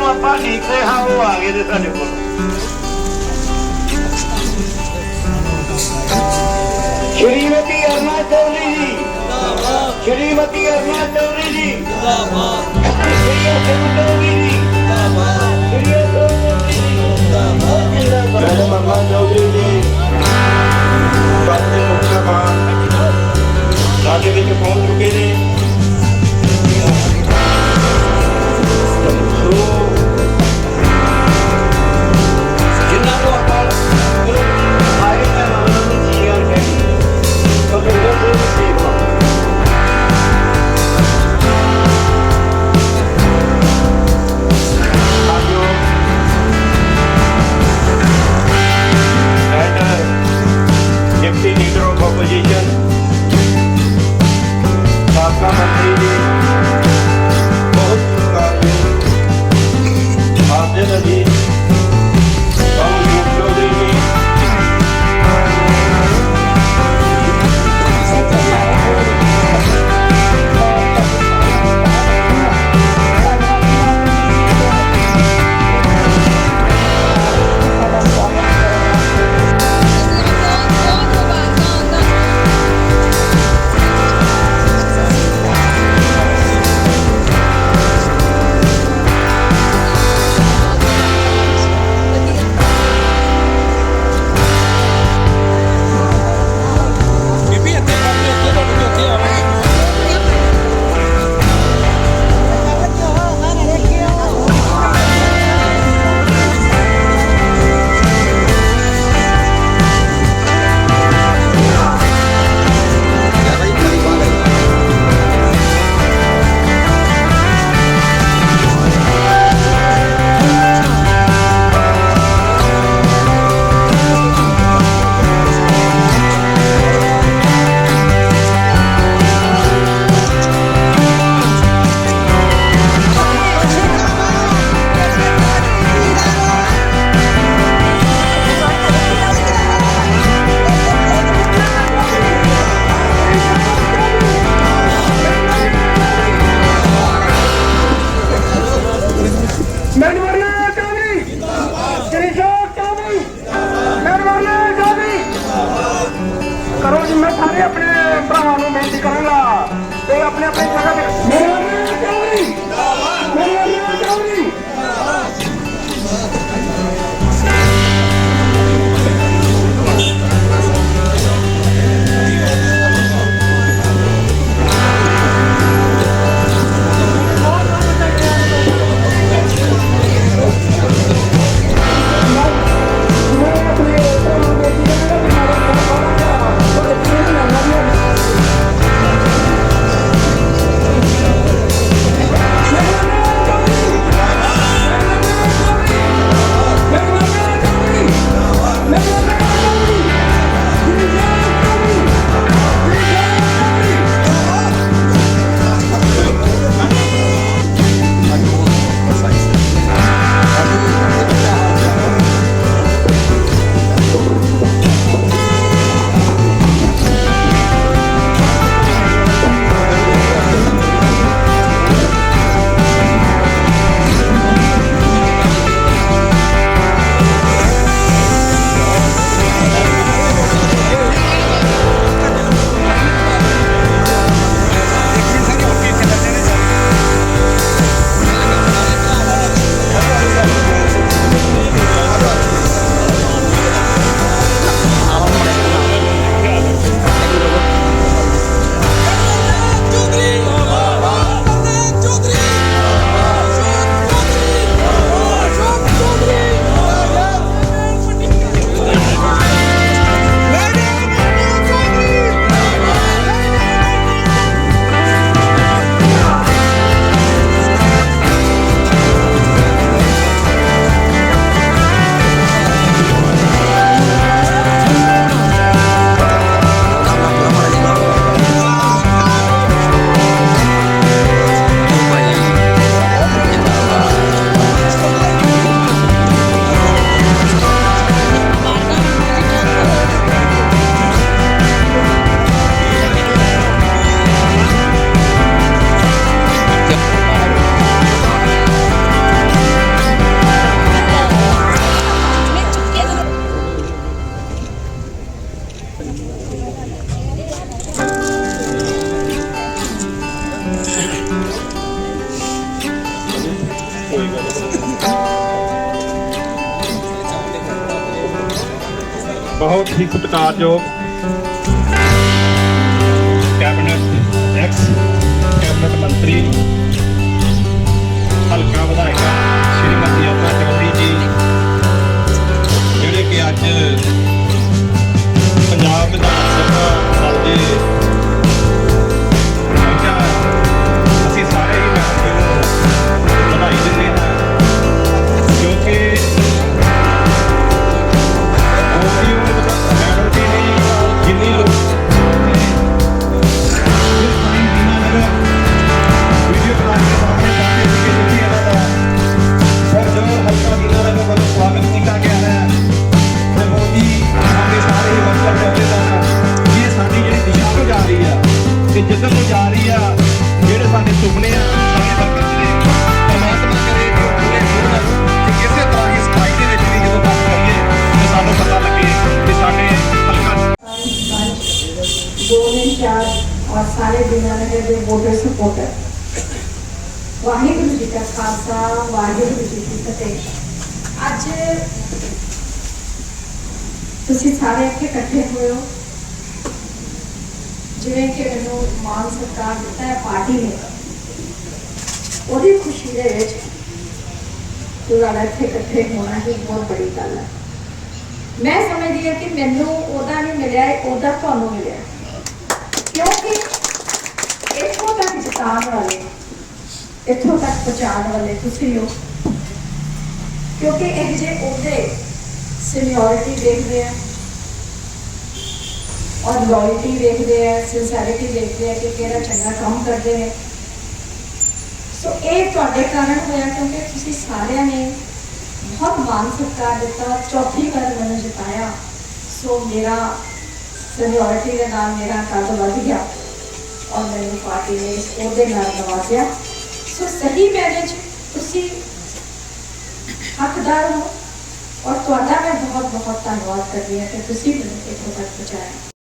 ਨੂੰ ਆਪਾਂ ਲੀਕਦੇ ਹਾਂ ਉਹ ਆ ਗਏ ਨੇ ਸਾਡੇ ਕੋਲ ਸ਼੍ਰੀਮਤੀ ਅਰਨਾ ਚੌਧਰੀ ਜੀ ਸ਼੍ਰੀਮਤੀ ਅਰਨਾ ਚੌਧਰੀ ਜੀ ਸ਼੍ਰੀ ਸਿੰਘ ਚੌਧਰੀ ਜੀ ਸ਼੍ਰੀ ਚੌਧਰੀ ਜੀ ਮੈਡਮ ਅਰਮਾਨ ਚੌਧਰੀ ਜੀ ਸਾਡੇ ਮੁੱਖ ਮਹਿਮਾਨ ਸਾਡੇ ਵਿੱਚ ਪਹੁੰਚ ਚੁੱਕੇ ਨੇ своєї ਤੇ ਆਪਣੇ ਕੋਈ ਗੱਲ ਨਹੀਂ। ਬਹੁਤ ਹੀ ਸਤਿਕਾਰਯੋਗ ਕੈਬਨਿਟ ਐਕਸ ਕੈਬਨਿਟ ਮੰਤਰੀ, ਹਲਕਾ ਵਿਧਾਇਕਾ, ਸ਼੍ਰੀਮਤੀ ਆਪਣਾ ਚੌਧਰੀ ਜੀ, ਜਿਹੜੇ ਕਿ ਅੱਜ ਸੁਪਨੇ ਆ ਪਰਮਾਤਮਾ ਕਰੇ ਪੂਰੇ ਹੋਣ ਤੇ ਕਿਸੇ ਤਰ੍ਹਾਂ ਦੀ ਸਫ਼ਾਈ ਦੇ ਵਿੱਚ ਵੀ ਜਦੋਂ ਕੰਮ ਕਰੀਏ ਤੇ ਸਾਨੂੰ ਪਤਾ ਲੱਗੇ ਕਿ ਸਾਡੇ ਹਲਕਾ ਦੋ ਦਿਨ ਚਾਰ ਔਰ ਸਾਰੇ ਦਿਨਾਂ ਦੇ ਦੇ ਵੋਟਰ ਸਪੋਰਟਰ। ਵਾਹਿਗੁਰੂ ਜੀ ਕਾ ਖਾਲਸਾ, ਵਾਹਿਗੁਰੂ ਜੀ ਕੀ ਫਤਿਹ। ਅੱਜ ਤੁਸੀਂ ਸਾਰੇ ਇੱਥੇ ਇਕੱਠੇ ਹੋਏ ਹੋ। ਜਿਵੇਂ ਕਿ ਮੈਨੂੰ ਮਾਨ ਸਰਕਾਰ ਦਿੱਤਾ ਹੈ, ਪਾਰਟੀ ਨੇ। ਉਹਦੀ ਖੁਸ਼ੀ ਦੇ ਵਿੱਚ ਤੁਹਾਡਾ ਇੱਥੇ ਇਕੱਠੇ ਹੋਣਾ ਹੀ ਬਹੁਤ ਬੜੀ ਗੱਲ ਹੈ। ਮੈਂ ਸਮਝਦੀ ਹਾਂ ਕਿ ਮੈਨੂੰ ਉਹਦਾ ਨਹੀਂ ਮਿਲਿਆ ਉਹਦਾ ਤੁਹਾਨੂੰ ਮਿਲਿਆ। ਕਿਉਂਕਿ ਇੱਥੋਂ ਤੱਕ ਜਿਤਾਉਣ ਵਾਲੇ, ਇੱਥੋਂ ਤੱਕ ਪਹੁੰਚਾਉਣ ਵਾਲੇ ਤੁਸੀਂ ਹੋ। ਕਿਉਂਕਿ ਇਹ ਜੇ ਉਹਦੇ ਸੀਨੀਅਰਿਟੀ ਦੇਖਦੇ ਆ ਔਰ ਲਾਇਲਟੀ ਦੇਖਦੇ ਆ ਸਿੰਸੈਰਿਟੀ ਦੇਖਦੇ ਆ ਕਿ ਕਿਹੜਾ ਚੰਗਾ ਕੰਮ ਕਰਦੇ ਨੇ। ਸੋ ਇਹ ਤੁਹਾਡੇ ਕਾਰਨ ਹੋਇਆ ਕਿਉਂਕਿ ਤੁਸੀਂ ਸਾਰਿਆਂ ਨੇ ਬਹੁਤ ਮਾਨ ਸਤਿਕਾਰ ਦਿੱਤਾ, ਚੌਥੀ ਵਾਰ ਮੈਨੂੰ ਜਿਤਾਇਆ। ਸੋ ਮੇਰਾ ਸੀਨੀਅਰਿਟੀ ਦੇ ਨਾਲ ਮੇਰਾ ਕੱਦ ਵੱਧ ਗਿਆ ਔਰ ਮੈਨੂੰ ਪਾਰਟੀ ਨੇ ਇਸ ਉਹਦੇ ਨਾਲ ਨਵਾਜ਼ਿਆ। ਸੋ ਸਹੀ ਮੈਨੇ ਚ ਤੁਸੀਂ ਹੱਕਦਾਰ ਹੋ ਔਰ ਤੁਹਾਡਾ ਮੈਂ ਬਹੁਤ ਬਹੁਤ ਧੰਨਵਾਦ ਕਰਦੀ ਹਾਂ ਕਿ ਤੁਸੀਂ ਮੈਨੂੰ ਇੱਥੋਂ ਤੱਕ ਪਹੁੰਚਾਇਆ।